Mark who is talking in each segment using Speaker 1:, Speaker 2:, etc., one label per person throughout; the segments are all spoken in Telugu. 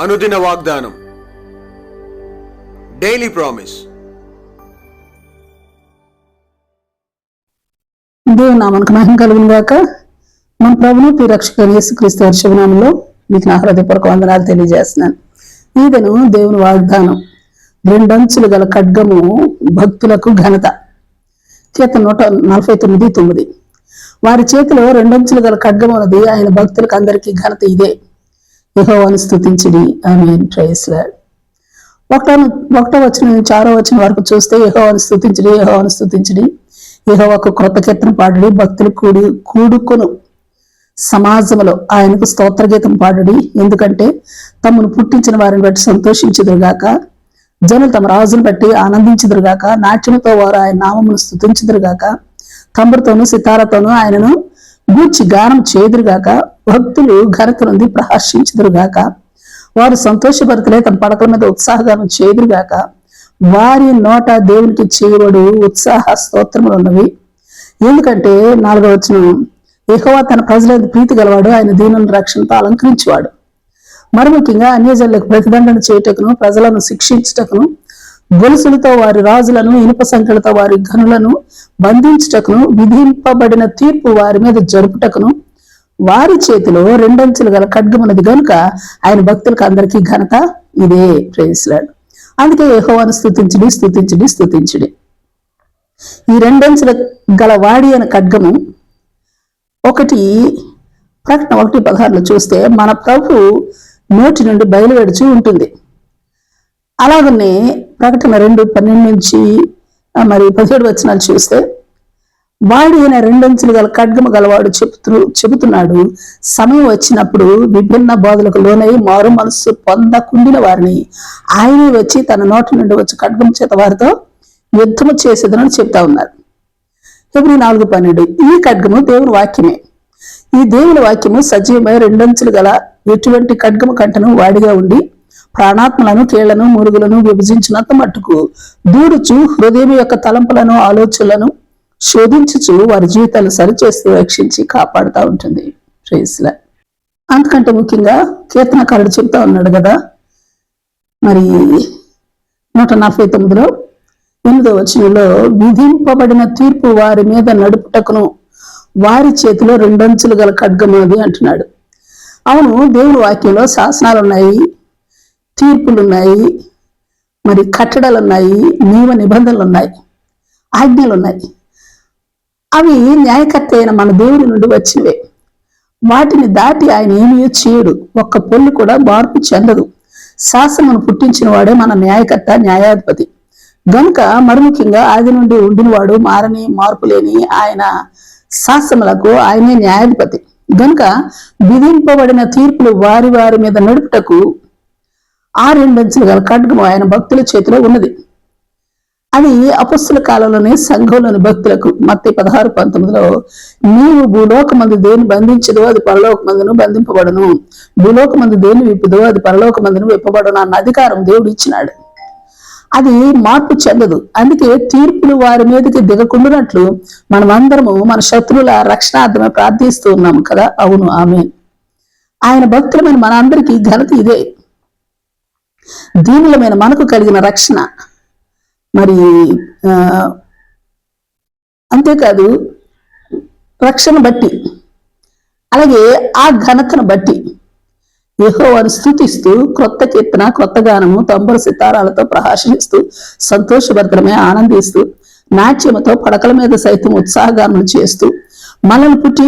Speaker 1: అనుదిన వాగ్దానం. డైలీ ప్రామిస్
Speaker 2: దేవుని నామనకు మహిమ కలుగును గాక. మన ప్రభును ప్రిరక్షక యేసుక్రీస్తు వారి మీకు నా హృదయపూర్వక వందనాలు తెలియజేస్తున్నాను. ఈదను దేవుని వాగ్దానం. రెండంచులు గల ఖడ్గము భక్తులకు ఘనత. చేత నూట నలభై తొమ్మిది తొమ్మిది. వారి చేతిలో రెండంచులు గల ఖడ్గం ఉన్నది. ఆయన భక్తులకు అందరికీ ఘనత ఇదే. యహోవాను స్తుతించిడి. ఆమె ట్రైస్లాడ్ ఒకటో ఒకటో వచ్చిన చారో వచ్చిన వరకు చూస్తే యహోవాను స్థుతించడి యహోవాను స్థుతించడి యెహోవాకు క్రొత్త కీర్తన పాడడి భక్తులు కూడి కూడుకును. సమాజంలో ఆయనకు స్తోత్ర గీతం పాడడి. ఎందుకంటే తమను పుట్టించిన వారిని బట్టి సంతోషించుదురుగాక జనులు తమ రాజును బట్టి ఆనందించుదురుగాక నాట్యముతో వారు ఆయన నామమును స్థుతించుదురుగాక తంబురతోనూ సితారతోనూ ఆయనను గూర్చి గానం చేదురుగాక భక్తులు ఘనత నుండి ప్రహర్షించుదురుగాక. వారు సంతోషభరితలే తమ పడకల మీద ఉత్సాహగానం చేదురుగాక. వారి నోట దేవునికి చేయబడు ఉత్సాహ స్తోత్రములు ఉన్నవి. ఎందుకంటే నాలుగో వచ్చిన యెహోవా తన ప్రజల ప్రీతి గలవాడు ఆయన దీనుని రక్షణతో అలంకరించేవాడు. మరి ముఖ్యంగా అన్యజనులకు ప్రతిదండన చేయుటకును ప్రజలను శిక్షించుటకును గొలుసులతో వారి రాజులను ఇనుప సంఖ్యలతో వారి ఘనులను బంధించుటకును విధింపబడిన తీర్పు వారి మీద జరుపుటకును. వారి చేతిలో రెండంచులు గల ఖడ్గమున్నది గనుక ఆయన భక్తులకు అందరికీ ఘనత ఇదే. ప్రేమిస్తున్నాడు అందుకే యహోవాను స్తుతించుడి స్తుతించుడి స్తుతించుడి. ఈ రెండంచుల గల వాడి అనే ఖడ్గము ఒకటి ప్రకటన ఒకటి పదహారులో చూస్తే మన ప్రభు నోటి నుండి బయలువెడుచు ఉంటుంది. అలాగనే ప్రకటన రెండు పన్నెండు నుంచి మరి పదిహేడు వచనాలు చూస్తే వాడి అయిన రెండంచులు గల ఖడ్గము గలవాడు చెబుతూ చెబుతున్నాడు. సమయం వచ్చినప్పుడు విభిన్న బోధలకు లోనై మారు మనస్సు పొందకుండిన వారిని. ఆయనే వచ్చి తన నోటి నుండి వచ్చి ఖడ్గం చేత వారితో యుద్ధము చేసేదని చెప్తా ఉన్నారు. ఎబ్రి నాలుగు పన్నెండు. ఈ ఖడ్గము దేవుని వాక్యమే. ఈ దేవుని వాక్యము సజీవమై రెండంచులు గల ఎటువంటి ఖడ్గము కంటను వాడిగా ఉండి ప్రాణాత్మలను కీళ్ళను మురుగులను విభజించినంత మట్టుకు దూడుచు హృదయం యొక్క తలంపులను ఆలోచనలను శోధించుచు వారి జీవితాలు సరిచేస్తూ రక్షించి కాపాడుతూ ఉంటుంది. ప్రేస్లా అంతకంటే ముఖ్యంగా కీర్తనకారుడు చెప్తా ఉన్నాడు కదా మరి నూట నలభై తొమ్మిదిలో ఎనిమిదో వచనంలో విధింపబడిన తీర్పు వారి మీద నడుపుటకును వారి చేతిలో రెండంచులు గల ఖడ్గం అది అంటున్నాడు. అవును దేవుడి వాక్యంలో శాసనాలు ఉన్నాయి తీర్పులు ఉన్నాయి మరి కట్టడాలు ఉన్నాయి నియమ నిబంధనలు ఉన్నాయి ఆజ్ఞలు ఉన్నాయి అవి న్యాయకర్త అయిన మన దేవుడి నుండి వచ్చినవే. వాటిని దాటి ఆయన ఏమీ చేయడు. ఒక్క పొల్లు కూడా మార్పు చెందదు. శాసనమును పుట్టించిన వాడే మన న్యాయకర్త న్యాయాధిపతి. గనుక మరి ముఖ్యంగా ఆది నుండి ఉండినవాడు మారని మార్పు లేని ఆయన శాసనలకు ఆయనే న్యాయాధిపతి. గనుక విధింపబడిన తీర్పులు వారి వారి మీద నడుపుటకు ఆ రెండంచులు గల ఖడ్గము ఆయన భక్తుల చేతిలో ఉన్నది. అది అపస్సుల కాలంలోనే సంఘంలోని భక్తులకు మత్తి పదహారు పంతొమ్మిదిలో నీవు భూలోకమందు దేని బంధించదో అది పరలోకమందును బంధింపబడను. భూలోకమందు దేని విప్పుదో అది పరలోకమందును విప్పబడను అన్న అధికారం దేవుడు ఇచ్చినాడు. అది మార్పు చెందదు. అందుకే తీర్పులు వారి మీదకి దిగకుండానట్లు మనమందరము మన శత్రువుల రక్షణార్థమే ప్రార్థిస్తూ ఉన్నాము కదా? అవును ఆమె ఆయన భక్తులమైన మనందరికీ ఘనత ఇదే. దీనులమైన మనకు కలిగిన రక్షణ. మరి అంతేకాదు రక్షణ బట్టి. అలాగే ఆ ఘనతను బట్టి. యహోవాను స్థుతిస్తూ క్రొత్త కీర్తన క్రొత్త గానము తంబర సితారాలతో ప్రహాషిస్తూ సంతోషభద్రమే ఆనందిస్తూ నాట్యముతో పడకల మీద సైతం ఉత్సాహగానం చేస్తూ మనల్ని పుట్టి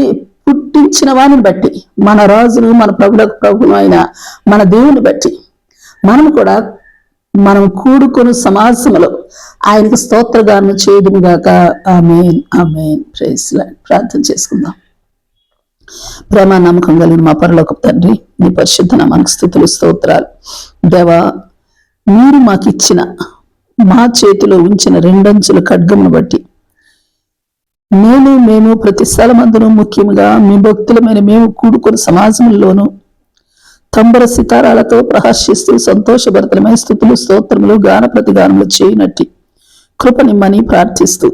Speaker 2: పుట్టించిన వారిని బట్టి మన రాజును మన ప్రభులకు ప్రభును అయిన మన దేవుని బట్టి. మనం కూడా మనం కూడుకొని సమాజంలో ఆయనకు స్తోత్రగానం చేయడం గాక. Amen amen. ప్రైజ్ ప్రార్థన చేసుకుందాం. ప్రేమ నమ్మకం కలిగిన మా పరలోక తండ్రి నీ పరిశుద్ధ నామానికి స్థితులు స్తోత్రాలు. దేవా మీరు మాకు ఇచ్చిన మా చేతిలో ఉంచిన రెండంచుల ఖడ్గమును బట్టి నేను మేము ప్రతి స్థలమందును ముఖ్యంగా మీ భక్తులమైన మేము కూడుకుని సమాజంలోనూ తంబర సితారాలతో ప్రహర్షిస్తూ సంతోషభరితమై స్థుతులు స్తోత్రములు గాన ప్రతిగానములు చేయనట్టి కృపనిమ్మని ప్రార్థిస్తూ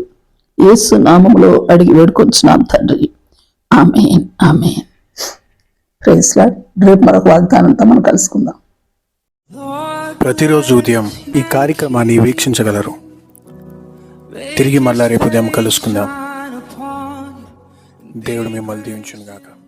Speaker 2: యేసు నామములో అడిగి వేడుకొంచున్నాం తండ్రి. Amen amen. ప్రైజ్ రేపు మరొక వాగ్దానంతో మనం కలుసుకుందాం.
Speaker 1: ప్రతిరోజు ఉదయం ఈ కార్యక్రమాన్ని వీక్షించగలరు. తిరిగి మళ్ళా రేపు ఉదయం కలుసుకుందాం. దేవుడు మిమ్మల్ని దీవించును గాక